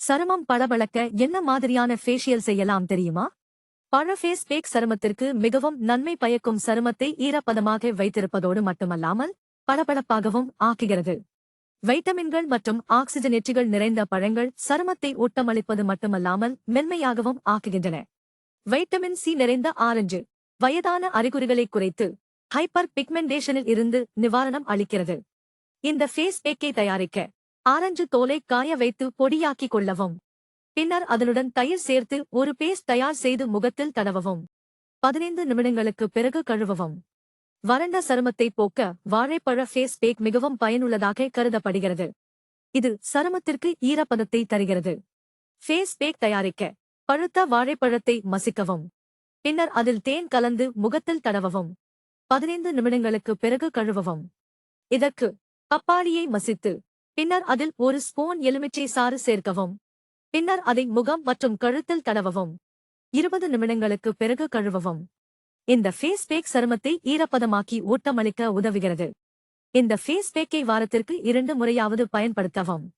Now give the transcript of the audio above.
சருமம் பளபளக்க என்ன மாதிரியான ஃபேஷியல் செய்யலாம் தெரியுமா? பழ ஃபேஸ் பேக் சருமத்திற்கு மிகவும் நன்மை பயக்கும் சருமத்தை ஈரப்பதமாக வைத்திருப்பதோடு மட்டுமல்லாமல் பளபளப்பாகவும் ஆக்குகிறது. வைட்டமின்கள் மற்றும் ஆக்சிஜனேற்றிகள் நிறைந்த பழங்கள் சருமத்தை ஊட்டமளிப்பது மட்டுமல்லாமல் மென்மையாகவும் ஆக்குகின்றன. வைட்டமின் சி நிறைந்த ஆரஞ்சு வயதான அறிகுறிகளை குறைத்து ஹைப்பர் பிக்மெண்டேஷனில் இருந்து நிவாரணம் அளிக்கிறது. இந்த ஃபேஸ் பேக்கை தயாரிக்க ஆரஞ்சு தோலை காய வைத்து பொடியாக்கிக் கொள்ளவும். பின்னர் அதனுடன் தயிர் சேர்த்து ஒரு பேஸ்ட் தயார் செய்து முகத்தில் தடவவும். பதினைந்து நிமிடங்களுக்கு பிறகு கழுவவும். வறண்ட சருமத்தை போக்க வாழைப்பழ ஃபேஸ் பேக் மிகவும் பயனுள்ளதாக கருதப்படுகிறது. இது சருமத்திற்கு ஈரப்பதத்தை தருகிறது. ஃபேஸ் பேக் தயாரிக்க பழுத்த வாழைப்பழத்தை மசிக்கவும். பின்னர் அதில் தேன் கலந்து முகத்தில் தடவவும். பதினைந்து நிமிடங்களுக்கு பிறகு கழுவவும். இதற்கு பப்பாளியை மசித்து பின்னர் அதில் ஒரு ஸ்பூன் எலுமிச்சை சாறு சேர்க்கவும். பின்னர் அதை முகம் மற்றும் கழுத்தில் தடவவும். இருபது நிமிடங்களுக்கு பிறகு கழுவவும். இந்த ஃபேஸ் பேக் சருமத்தை ஈரப்பதமாக்கி ஊட்டமளிக்க உதவுகிறது. இந்த ஃபேஸ் பேக்கை வாரத்திற்கு இரண்டு முறையாவது பயன்படுத்தவும்.